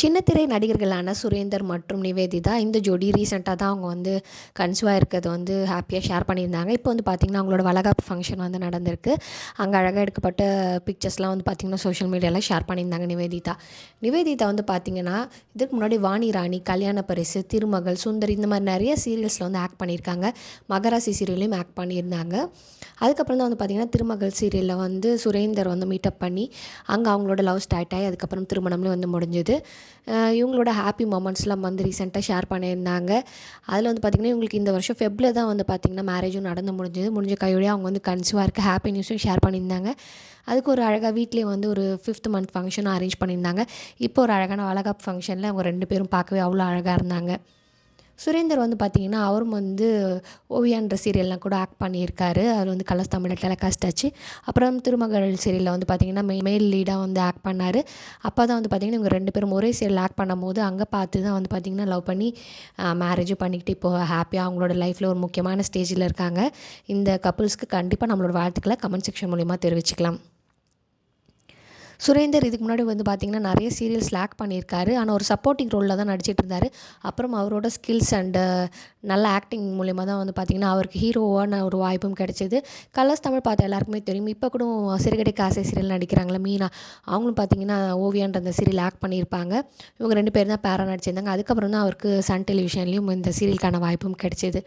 சின்னத்திரை நடிகர்களான சுரேந்தர் மற்றும் நிவேதிதா இந்த ஜோடி ரீசெண்டாக தான் அவங்க வந்து கன்சிவாக இருக்கிறது வந்து ஹாப்பியாக ஷேர் பண்ணியிருந்தாங்க. இப்போ வந்து பார்த்திங்கன்னா அவங்களோட வளகாப்பு ஃபங்க்ஷன் வந்து நடந்திருக்கு. அங்கே அழகாக எடுக்கப்பட்ட பிக்சர்ஸ்லாம் வந்து பார்த்திங்கன்னா சோஷியல் மீடியாவில் ஷேர் பண்ணியிருந்தாங்க நிவேதிதா. நிவேதிதா வந்து பார்த்திங்கன்னா இதுக்கு முன்னாடி வாணி ராணி கல்யாண பரிசு திருமகள் சுந்தர் இந்த மாதிரி நிறைய சீரியல்ஸில் வந்து ஆக்ட் பண்ணியிருக்காங்க. மகராசி சீரியல்லையும் ஆக்ட் பண்ணியிருந்தாங்க. அதுக்கப்புறம் தான் வந்து பார்த்திங்கன்னா திருமகள் சீரியலில் வந்து சுரேந்தர் வந்து மீட்டப் பண்ணி அங்கே அவங்களோட லவ் ஸ்டார்ட் ஆகி அதுக்கப்புறம் திருமணம்லேயும் வந்து முடிஞ்சுது. இவங்களோட ஹாப்பி மொமெண்ட்ஸ்லாம் வந்து ரீசெண்டாக ஷேர் பண்ணியிருந்தாங்க. அதில் வந்து பார்த்திங்கன்னா இவங்களுக்கு இந்த வருஷம் ஃபெப்பில் தான் வந்து பார்த்திங்கன்னா மேரேஜும் நடந்து முடிஞ்சது. முடிஞ்ச கையோடய அவங்க வந்து கன்சிவாக இருக்க ஹாப்பி நியூஸும் ஷேர் பண்ணியிருந்தாங்க. அதுக்கு ஒரு அழகாக வீட்லேயே வந்து ஒரு ஃபிஃப்த் மந்த் ஃபங்க்ஷனும் அரேஞ்ச் பண்ணியிருந்தாங்க. இப்போ ஒரு அழகான வளகாப்பு ஃபங்க்ஷனில் அவங்க ரெண்டு பேரும் பார்க்கவே அவ்வளோ அழகாக இருந்தாங்க. சுரேந்தர் வந்து பார்த்திங்கன்னா அவரும் வந்து ஓவியான்ற சீரியல்லாம் கூட ஆக்ட் பண்ணியிருக்காரு. அதில் வந்து கலர்ஸ் தமிழில் டெலகாஸ்ட் ஆச்சு. அப்புறம் திருமகள் சீரியலில் வந்து பார்த்திங்கன்னா மெ மேல் லீடாக வந்து ஆக்ட் பண்ணார். அப்போ தான் வந்து பார்த்திங்கன்னா இவங்க ரெண்டு பேரும் ஒரே சீரியல் ஆக்ட் பண்ணும்போது அங்கே பார்த்து தான் வந்து பார்த்திங்கன்னா லவ் பண்ணி மேரேஜும் பண்ணிக்கிட்டு இப்போது ஹாப்பியாக அவங்களோட லைஃப்பில் ஒரு முக்கியமான ஸ்டேஜில் இருக்காங்க. இந்த கப்புள்ஸ்க்கு கண்டிப்பாக நம்மளோட வாழ்த்துக்களை கமெண்ட் செக்ஷன் மூலிமா தெரிவிச்சுக்கலாம். சுரேந்தர் இதுக்கு முன்னாடி வந்து பார்த்திங்கன்னா நிறைய சீரியல்ஸ் லேக் பண்ணியிருக்காரு. ஆனால் ஒரு சப்போர்ட்டிங் ரோலில் தான் நடிச்சிட்டு இருந்தார் அப்புறம் அவரோட ஸ்கில்ஸ் அண்டு நல்ல ஆக்டிங் மூலிமா தான் வந்து பார்த்திங்கன்னா அவருக்கு ஹீரோவான ஒரு வாய்ப்பும் கிடைச்சிது. கலர்ஸ் தமிழ் பார்த்த எல்லாருக்குமே தெரியும். இப்போ கூட சிறுகடை காசை சீரியல் நடிக்கிறாங்களே மீனா. அவங்களும் பார்த்திங்கன்னா ஓவியான்ற அந்த சீரியல் ஆக்ட் பண்ணியிருப்பாங்க. இவங்க ரெண்டு பேரும் தான் பேரா நடிச்சிருந்தாங்க. அதுக்கப்புறம் தான் அவருக்கு சன் டெலிவிஷன்லேயும் இந்த சீரியலுக்கான வாய்ப்பும் கிடைச்சிது.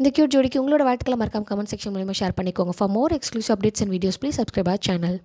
இந்த கியூட் ஜோடிக்கு உங்களோட வாழ்த்துக்களை மறக்காம கமெண்ட் செக்ஷன் மூலியமாக ஷேர் பண்ணிக்கோங்க. For more exclusive updates and videos please subscribe our channel